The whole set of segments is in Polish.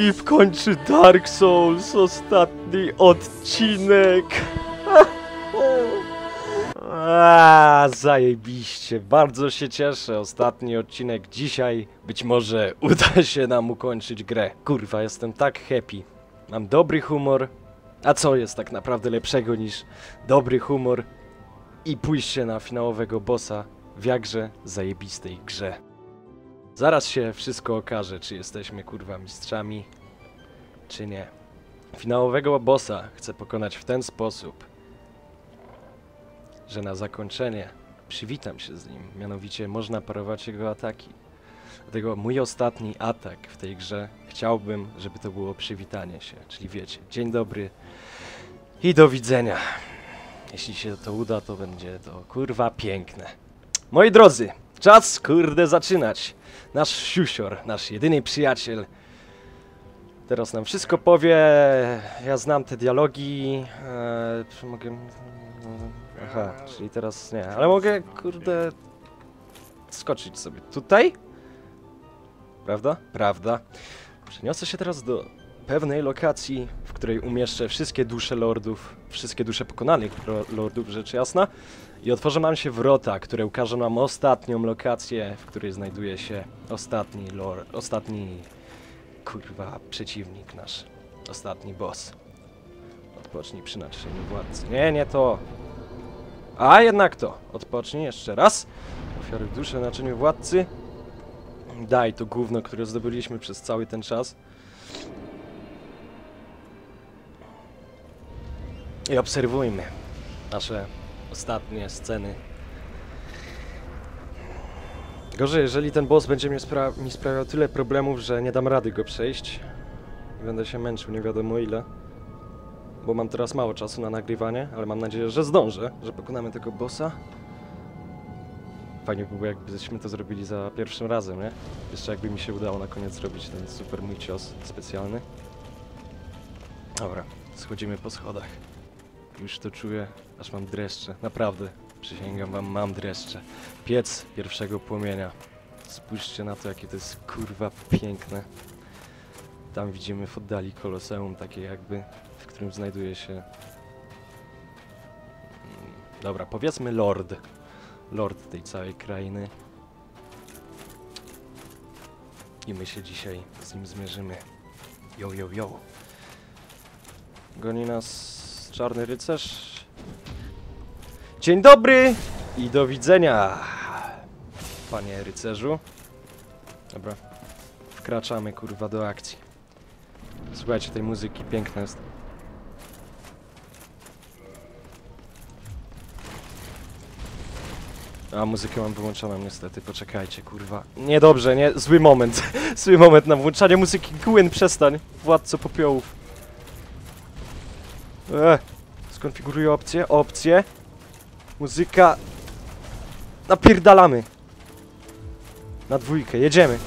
Filip kończy Dark Souls, ostatni odcinek. A, zajebiście, bardzo się cieszę. Ostatni odcinek dzisiaj. Być może uda się nam ukończyć grę. Kurwa, jestem tak happy. Mam dobry humor. A co jest tak naprawdę lepszego niż dobry humor i pójście na finałowego bossa w jakże zajebistej grze. Zaraz się wszystko okaże, czy jesteśmy kurwa mistrzami, czy nie. Finałowego bossa chcę pokonać w ten sposób, że na zakończenie przywitam się z nim, mianowicie można parować jego ataki. Dlatego mój ostatni atak w tej grze chciałbym, żeby to było przywitanie się, czyli wiecie, dzień dobry i do widzenia. Jeśli się to uda, to będzie to kurwa piękne. Moi drodzy, czas kurde zaczynać. Nasz siusior, nasz jedyny przyjaciel. Teraz nam wszystko powie. Ja znam te dialogi. Eee, czy mogę. Aha, czyli teraz nie, ale mogę kurde skoczyć sobie tutaj. Prawda? Prawda. Przeniosę się teraz do pewnej lokacji, w której umieszczę wszystkie dusze lordów, wszystkie dusze pokonanych lordów, rzecz jasna, i otworzą nam się wrota, które ukażą nam ostatnią lokację, w której znajduje się ostatni lord, ostatni, kurwa, przeciwnik nasz, ostatni boss. Odpocznij przy naczyniu władcy. Nie, nie to. A, jednak to. Odpocznij jeszcze raz. Ofiary duszy naczyniu władcy. Daj to gówno, które zdobyliśmy przez cały ten czas. I obserwujmy nasze ostatnie sceny. Gorzej, jeżeli ten boss będzie mi, spra mi sprawiał tyle problemów, że nie dam rady go przejść. I będę się męczył nie wiadomo ile. Bo mam teraz mało czasu na nagrywanie, ale mam nadzieję, że zdążę, że pokonamy tego bossa. Fajnie by było, jakbyśmy to zrobili za pierwszym razem, nie? Jeszcze jakby mi się udało na koniec zrobić ten super mój cios specjalny. Dobra, schodzimy po schodach. Już to czuję, aż mam dreszcze. Naprawdę, przysięgam wam, mam dreszcze. Piec pierwszego płomienia. Spójrzcie na to, jakie to jest kurwa piękne. Tam widzimy w oddali koloseum, takie jakby, w którym znajduje się... Mm, Dobra, powiedzmy lord. Lord tej całej krainy. I my się dzisiaj z nim zmierzymy. Yo, yo, yo. Goni nas czarny rycerz. Dzień dobry i do widzenia, panie rycerzu. Dobra, wkraczamy kurwa do akcji. Słuchajcie tej muzyki, piękna jest. A muzykę mam wyłączoną niestety, poczekajcie kurwa. Niedobrze, nie? Zły moment. Zły moment na włączanie muzyki. Gwyn, przestań. Władco popiołów. E, skonfiguruję opcję, opcję. Muzyka. Napierdalamy. Na dwójkę, jedziemy.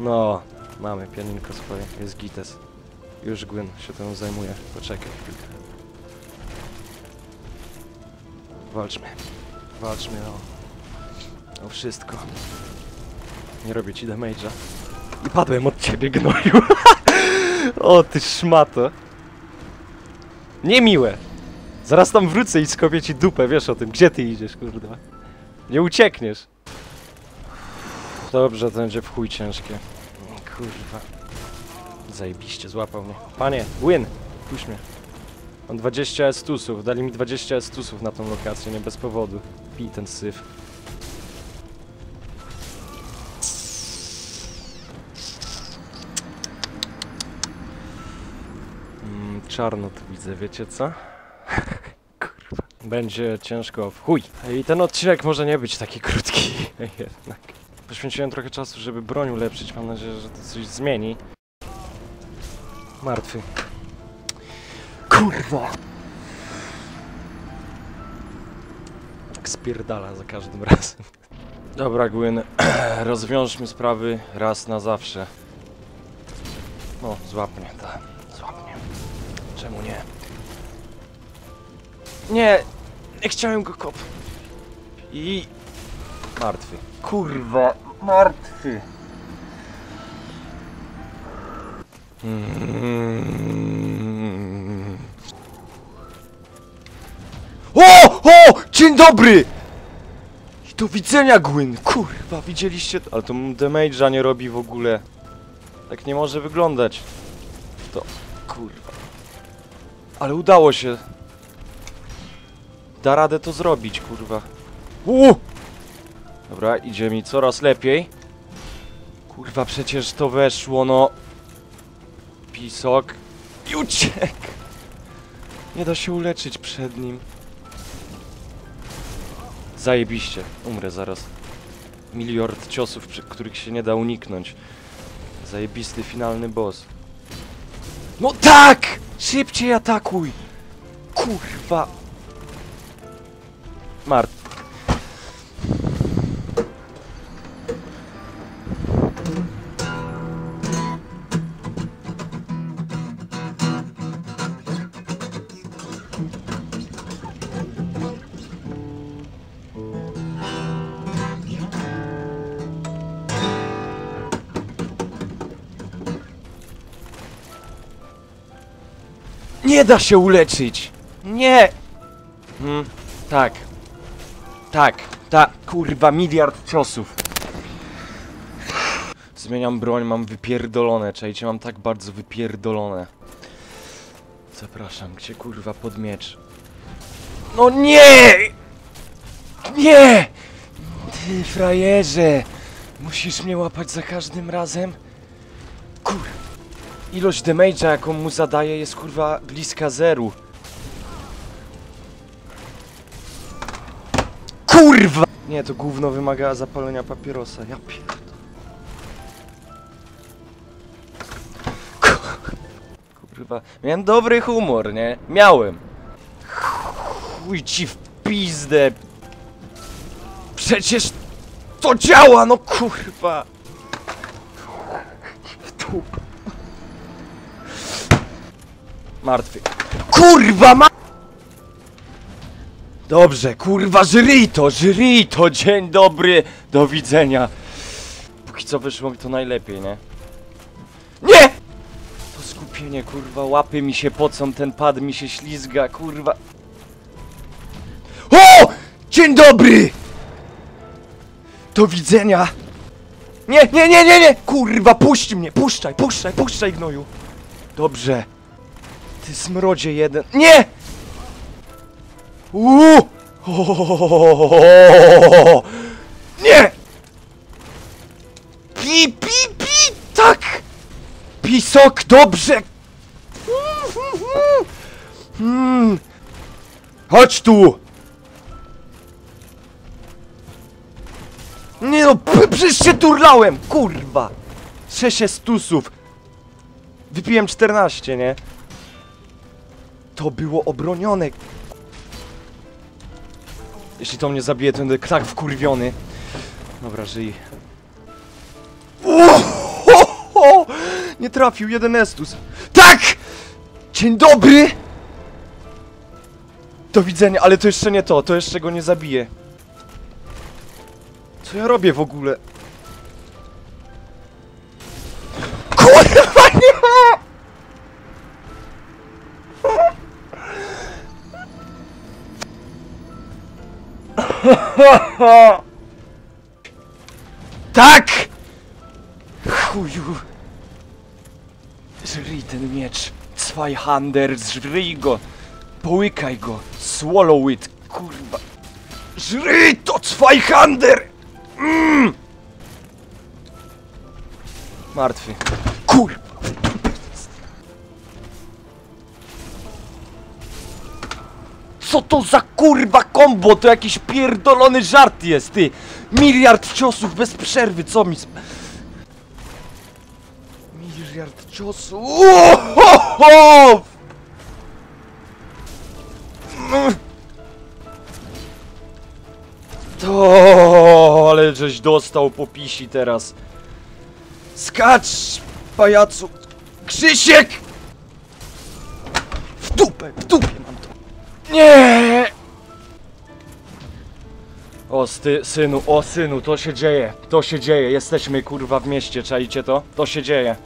No, mamy pianinko swoje, jest gites. Już Gwyn się tym zajmuje. Poczekaj chwilkę. Walczmy. Walczmy o... o wszystko. Nie robię ci damage'a. I padłem od ciebie, gnoju. o, ty szmato. Niemiłe. Zaraz tam wrócę i skopię ci dupę, wiesz o tym. Gdzie ty idziesz, kurwa? Nie uciekniesz. Dobrze, to będzie w chuj ciężkie. Kurwa. Zajebiście, złapał mnie. Panie, win! Puść mnie. Mam 20 estusów, dali mi 20 estusów na tą lokację, nie bez powodu. Pij ten syf. Mm, czarno tu widzę, wiecie co? Będzie ciężko w chuj. I ten odcinek może nie być taki krótki jednak. Poświęciłem trochę czasu, żeby broń ulepszyć. Mam nadzieję, że to coś zmieni. Martwy. Kurwa! Tak spierdala za każdym razem. Dobra, Gwyn, rozwiążmy sprawy raz na zawsze. No, złap mnie, Nie! Nie chciałem go kop. I... Martwy. Kurwa, martwy. Mm. O! O! Dzień dobry! I do widzenia, Gwyn! Kurwa, widzieliście to? Ale to mu damage'a nie robi w ogóle. Tak nie może wyglądać. To... Kurwa. Ale udało się. Da radę to zrobić, kurwa. Uuu! Dobra, idzie mi coraz lepiej. Kurwa, przecież to weszło, no. Pisok. I uciekł. Nie da się uleczyć przed nim. Zajebiście. Umrę zaraz. Miliard ciosów, których się nie da uniknąć. Zajebisty finalny boss. No tak! Szybciej atakuj! Kurwa! Mart. Nie da się uleczyć! Nie! Hmm, tak. Tak, tak, kurwa, miliard ciosów. Zmieniam broń, mam wypierdolone, czajcie, mam tak bardzo wypierdolone. Zapraszam cię, kurwa, pod miecz. No nie! Nie! Ty, frajerze! Musisz mnie łapać za każdym razem? Kurwa. Ilość damage'a, jaką mu zadaje, jest kurwa bliska zeru. Kurwa! Nie, to gówno wymaga zapalenia papierosa. Ja pierdolę. Kurwa, miałem dobry humor, nie? Miałem. Chuj ci w pizdę. Przecież to działa, no kurwa. Martwy. Kurwa ma... Dobrze, kurwa, żryj to, żryj to, dzień dobry, do widzenia. Póki co wyszło mi to najlepiej, nie? Nie! To skupienie, kurwa, łapy mi się pocą, ten pad mi się ślizga, kurwa. O! Dzień dobry! Do widzenia! Nie, nie, nie, nie, nie! Kurwa, puść mnie, puszczaj, puszczaj, puszczaj, gnoju. Dobrze. Ty smrodzie jeden. Nie! Uuu! Nie! Pi, pi, pi! Tak! Pisok, dobrze! Mm. Chodź tu! Nie no, przecież się turlałem! Kurwa! 6 stusów! Wypiłem 14, nie? To było obronione. Jeśli to mnie zabije, to będę tak wkurwiony. Dobra, żyj. O, Nie trafił, jeden estus. Tak! Dzień dobry! Do widzenia, ale to jeszcze nie to, to jeszcze go nie zabije. Co ja robię w ogóle? Tak! Chuju! Żryj ten miecz. Zweihander, żryj go! Połykaj go! Swallow it! Kurwa! Żryj to, Zweihander! Mm! Martwy. Kurwa! Co to za kurwa kombo? To jakiś pierdolony żart jest, ty! Miliard ciosów bez przerwy, co mi... Miliard ciosów... Ohoho! To, ale żeś dostał po pisi teraz. Skacz, pajacu! Krzysiek! W dupę, w to. Nie! O sty, synu, o synu, to się dzieje, to się dzieje, jesteśmy kurwa w mieście, czaicie to? To się dzieje.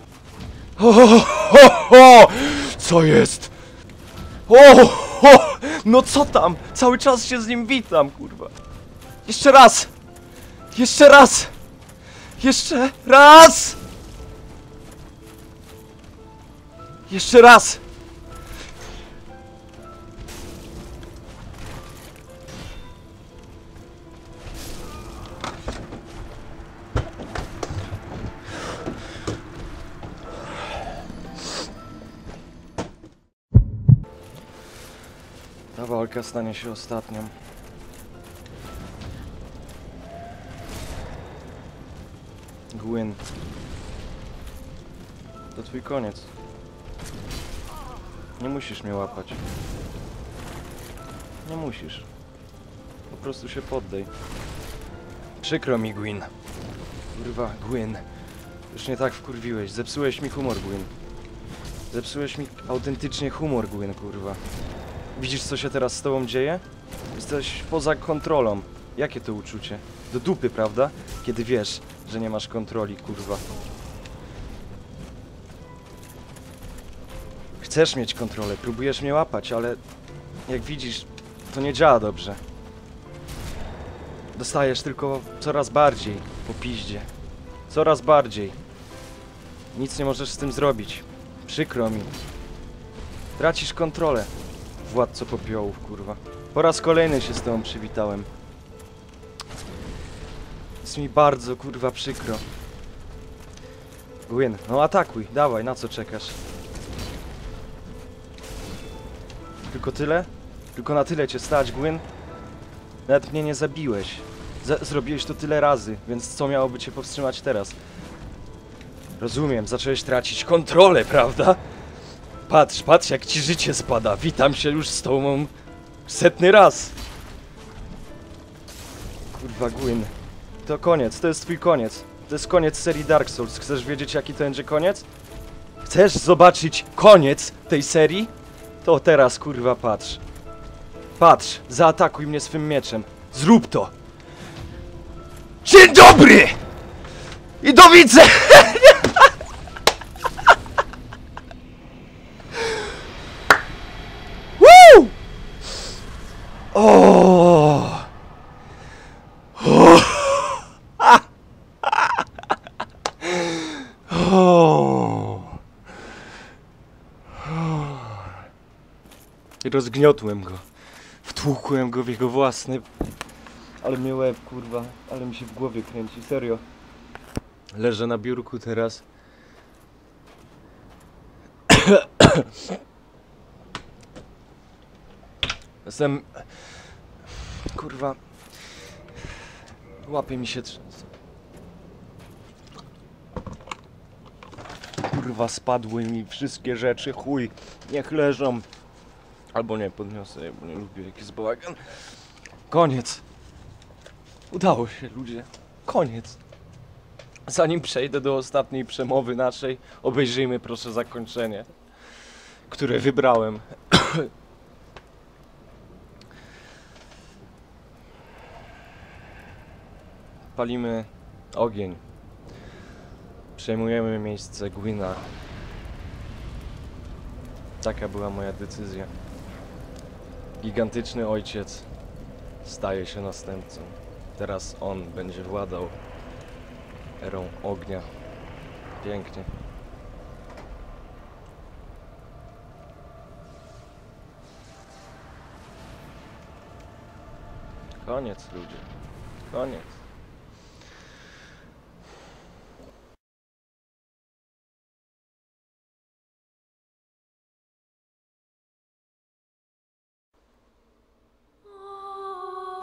O, ho, ho! Co jest? O, ho! No co tam? Cały czas się z nim witam, kurwa. Jeszcze raz! Jeszcze raz! Jeszcze raz! Jeszcze raz! Stanie się ostatnią. Gwyn. To twój koniec. Nie musisz mnie łapać. Nie musisz. Po prostu się poddaj. Przykro mi, Gwyn. Kurwa, Gwyn. Już nie tak wkurwiłeś. Zepsułeś mi humor, Gwyn. Zepsułeś mi autentycznie humor, Gwyn, kurwa. Widzisz, co się teraz z tobą dzieje? Jesteś poza kontrolą. Jakie to uczucie? Do dupy, prawda? Kiedy wiesz, że nie masz kontroli, kurwa. Chcesz mieć kontrolę, próbujesz mnie łapać, ale jak widzisz, to nie działa dobrze. Dostajesz tylko coraz bardziej po piździe. Coraz bardziej. Nic nie możesz z tym zrobić. Przykro mi. Tracisz kontrolę. Władco popiołów, kurwa. Po raz kolejny się z tobą przywitałem. Jest mi bardzo, kurwa, przykro. Gwyn, no atakuj, dawaj, na co czekasz? Tylko tyle? Tylko na tyle cię stać, Gwyn? Nawet mnie nie zabiłeś. Z zrobiłeś to tyle razy, więc co miałoby cię powstrzymać teraz? Rozumiem, zacząłeś tracić kontrolę, prawda? Patrz, patrz jak ci życie spada. Witam się już z tobą setny raz. Kurwa, Gwyn. To koniec, to jest twój koniec. To jest koniec serii Dark Souls. Chcesz wiedzieć jaki to będzie koniec? Chcesz zobaczyć koniec tej serii? To teraz kurwa patrz. Patrz, zaatakuj mnie swym mieczem. Zrób to! Dzień dobry! I do widzenia! O! O! I rozgniotłem go. Wtłukłem go w jego własny. Ale mnie łeb, kurwa. Ale mi się w głowie kręci, serio. Leżę na biurku teraz. Jestem... Kurwa... Łapie mi się. Kurwa, spadły mi wszystkie rzeczy, chuj. Niech leżą. Albo nie, podniosę je, bo nie lubię jakiś bałagan. Koniec. Udało się, ludzie. Koniec. Zanim przejdę do ostatniej przemowy naszej, obejrzyjmy proszę zakończenie, które wybrałem. Palimy ogień. Przejmujemy miejsce Gwina. Taka była moja decyzja. Gigantyczny ojciec staje się następcą. Teraz on będzie władał erą ognia. Pięknie. Koniec, ludzie. Koniec.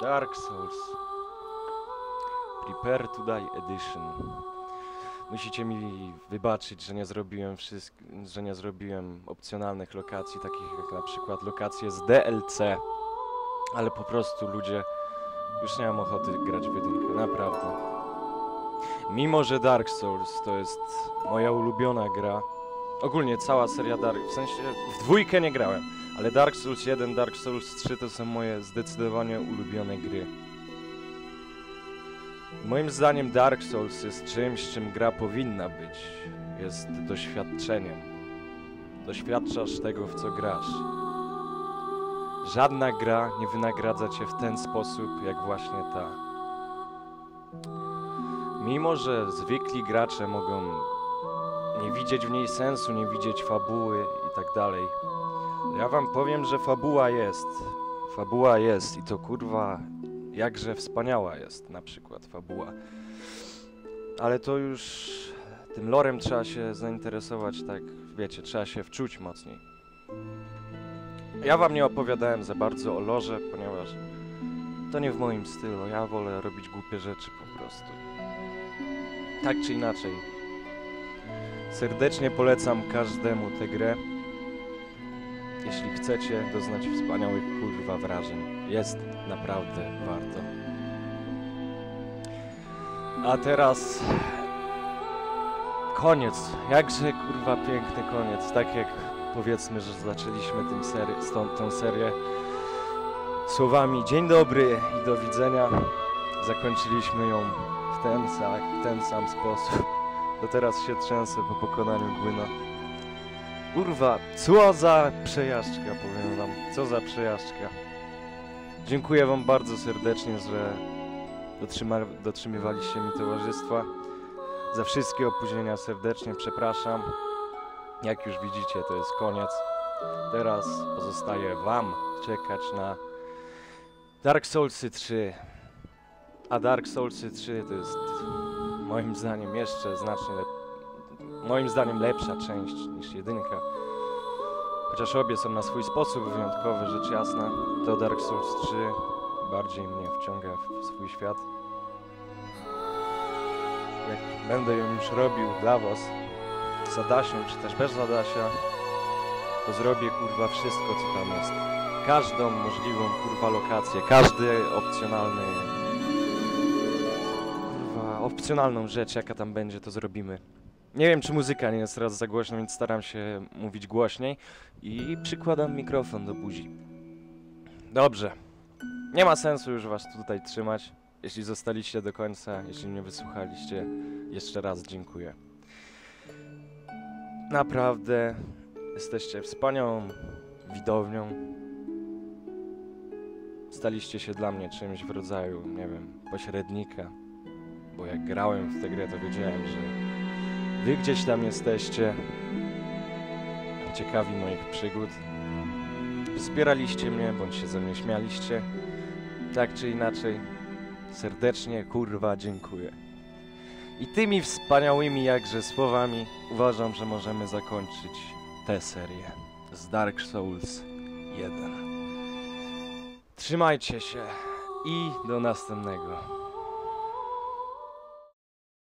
Dark Souls. Prepare to Die Edition. Musicie mi wybaczyć, że nie zrobiłem że nie zrobiłem opcjonalnych lokacji, takich jak na przykład lokacje z DLC. Ale po prostu ludzie już nie mam ochoty grać w jedynkę, naprawdę. Mimo, że Dark Souls to jest moja ulubiona gra, ogólnie cała seria Dark, w sensie w dwójkę nie grałem, ale Dark Souls 1, Dark Souls 3 to są moje zdecydowanie ulubione gry. Moim zdaniem Dark Souls jest czymś, czym gra powinna być. Jest doświadczeniem. Doświadczasz tego, w co grasz. Żadna gra nie wynagradza cię w ten sposób, jak właśnie ta. Mimo, że zwykli gracze mogą nie widzieć w niej sensu, nie widzieć fabuły i tak dalej, ja wam powiem, że fabuła jest. Fabuła jest i to kurwa jakże wspaniała jest na przykład fabuła. Ale to już tym lorem trzeba się zainteresować, tak wiecie, trzeba się wczuć mocniej. Ja wam nie opowiadałem za bardzo o lorze, ponieważ to nie w moim stylu. Ja wolę robić głupie rzeczy po prostu. Tak czy inaczej. Serdecznie polecam każdemu tę grę. Jeśli chcecie doznać wspaniałych kurwa wrażeń, jest naprawdę warto. A teraz koniec. Jakże kurwa piękny koniec. Tak jak powiedzmy, że zaczęliśmy tym seri stąd tę serię słowami dzień dobry i do widzenia. Zakończyliśmy ją w ten, w ten sam sposób. To teraz się trzęsę po pokonaniu Gwyna. Kurwa, co za przejażdżka, powiem wam. Co za przejażdżka. Dziękuję wam bardzo serdecznie, że dotrzymywaliście mi towarzystwa. Za wszystkie opóźnienia serdecznie przepraszam. Jak już widzicie, to jest koniec. Teraz pozostaje wam czekać na Dark Soulsy 3. A Dark Soulsy 3 to jest moim zdaniem jeszcze znacznie moim zdaniem lepsza część niż jedynka. Chociaż obie są na swój sposób wyjątkowe, rzecz jasna, to Dark Souls 3 bardziej mnie wciąga w swój świat. Jak będę ją już robił dla was, z Adasią, czy też bez Adasia, to zrobię kurwa wszystko, co tam jest. Każdą możliwą kurwa lokację, każdy opcjonalny opcjonalną rzecz, jaka tam będzie, to zrobimy. Nie wiem, czy muzyka nie jest teraz za głośno, więc staram się mówić głośniej i przykładam mikrofon do buzi. Dobrze. Nie ma sensu już was tutaj trzymać. Jeśli zostaliście do końca, jeśli mnie wysłuchaliście, jeszcze raz dziękuję. Naprawdę jesteście wspaniałą widownią. Staliście się dla mnie czymś w rodzaju, nie wiem, pośrednika. Bo jak grałem w tę grę, to wiedziałem, że wy gdzieś tam jesteście. Ciekawi moich przygód. Wspieraliście mnie, bądź się ze mnie śmialiście. Tak czy inaczej, serdecznie, kurwa, dziękuję. I tymi wspaniałymi jakże słowami uważam, że możemy zakończyć tę serię z Dark Souls 1. Trzymajcie się i do następnego.